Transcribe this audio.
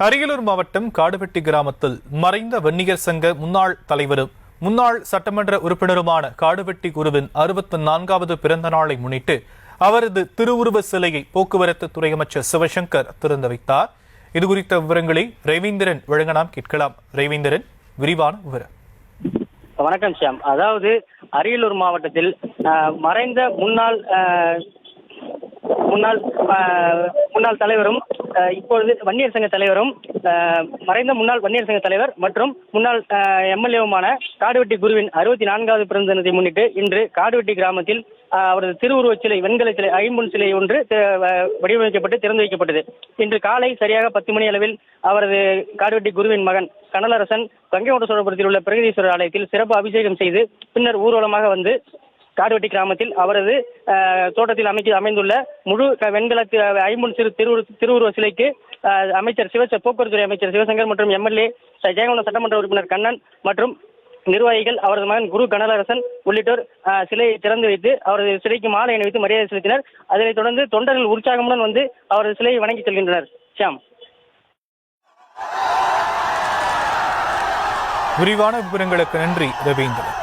அரியலூர் மாவட்டம் காடுவெட்டி கிராமத்தில் மறைந்த வன்னியர் சங்க முன்னாள் தலைவரும் முன்னாள் சட்டமன்ற உறுப்பினருமான காடுவெட்டி குருவின் அறுபத்தி நான்காவது பிறந்த நாளை முன்னிட்டு அவரது திருவுருவ சிலையை போக்குவரத்து துறை அமைச்சர் சிவசங்கர் திறந்து வைத்தார். இதுகுறித்த விவரங்களை ரவீந்திரன் வழங்க நாம் கேட்கலாம். ரவீந்திரன் விரிவான விவரம். வணக்கம் ஷியாம். அதாவது அரியலூர் மாவட்டத்தில் மறைந்த முன்னாள் முன்னாள் முன்னாள் தலைவரும் இப்பொழுது வன்னியர் சங்க தலைவரும் மறைந்த முன்னாள் வன்னியர் சங்க தலைவர் மற்றும் முன்னாள் எம்எல்ஏவுமான காடுவெட்டி குருவின் அறுபத்தி நான்காவது பிறந்த தினத்தை முன்னிட்டு இன்று காடுவெட்டி கிராமத்தில் அவரது திருவுருவச் சிலை வெண்கல சிலை ஐம்பொன் சிலை ஒன்று வடிவமைக்கப்பட்டு திறந்து வைக்கப்பட்டது. இன்று காலை சரியாக பத்து மணி அளவில் அவரது காடுவெட்டி குருவின் மகன் கனலரசன் கங்கைகொண்ட சோழபுரத்தில் உள்ள பிரகதீஸ்வரர் ஆலயத்தில் சிறப்பு அபிஷேகம் செய்து பின்னர் ஊர்வலமாக வந்து காடுவெட்டி கிராமத்தில் அவரது தோட்டத்தில் அமைக்க அமைந்துள்ள முழு வெண்கல ஐம்பொன் சிறு திருவுரு திருவுருவ சிலைக்கு அஹ், அமைச்சர் சிவ போக்குவரத்துறை அமைச்சர் சிவசங்கர் மற்றும் எம்எல்ஏ ஜெயங்கொண்ட சட்டமன்ற உறுப்பினர் கண்ணன் மற்றும் நிர்வாகிகள் அவரது மகன் குரு கனகரசன் உள்ளிட்டோர் அஹ், சிலையை திறந்து வைத்து அவரது சிலைக்கு மாலை அணிவித்து மரியாதை செலுத்தினர். அதனைத் தொடர்ந்து தொண்டர்கள் உற்சாகமுடன் வந்து அவரது சிலையை வணங்கி செல்கின்றனர். ஷியாம். விரிவான விவரங்களுக்கு நன்றி ரவீந்திரன்.